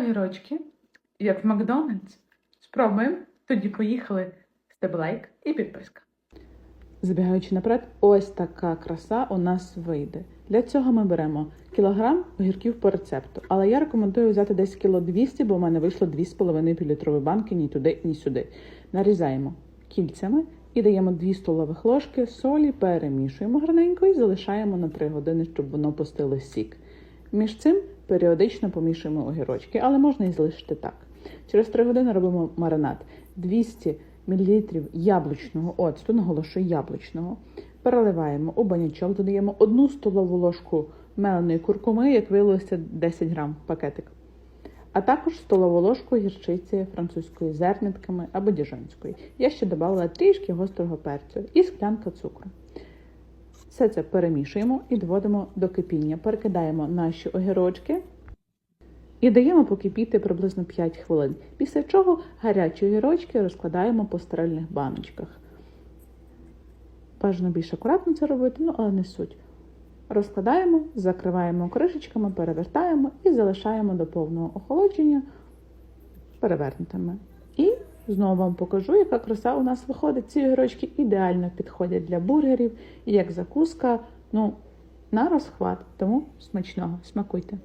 огірочки, як в Макдональдс. Спробуємо, тоді поїхали. З тебе лайк і підписка. Забігаючи наперед, ось така краса у нас вийде. Для цього ми беремо кілограм огірків по рецепту, але я рекомендую взяти десь кіло 200, бо в мене вийшло 2,5 півлітрові банки ні туди, ні сюди. Нарізаємо кільцями і даємо 2 столових ложки солі, перемішуємо гарненько і залишаємо на 3 години, щоб воно пустило сік. Між цим періодично помішуємо огірочки, але можна і залишити так. Через 3 години робимо маринад 200 мл яблучного оцту, наголошую яблучного. Переливаємо у банячок, додаємо 1 столову ложку меленої куркуми, як виявилося 10 грам пакетик. А також столову ложку гірчиці французької зернитками або діжонської. Я ще додала трішки гострого перцю і склянка цукру. Все це перемішуємо і доводимо до кипіння. Перекидаємо наші огірочки і даємо покипіти приблизно 5 хвилин. Після чого гарячі огірочки розкладаємо по стерильних баночках. Бажано більш акуратно це робити, ну але не суть. Розкладаємо, закриваємо кришечками, перевертаємо і залишаємо до повного охолодження перевернутими. Знову вам покажу, яка краса у нас виходить. Ці огірочки ідеально підходять для бургерів і як закуска, ну, на розхват. Тому смачного, смакуйте.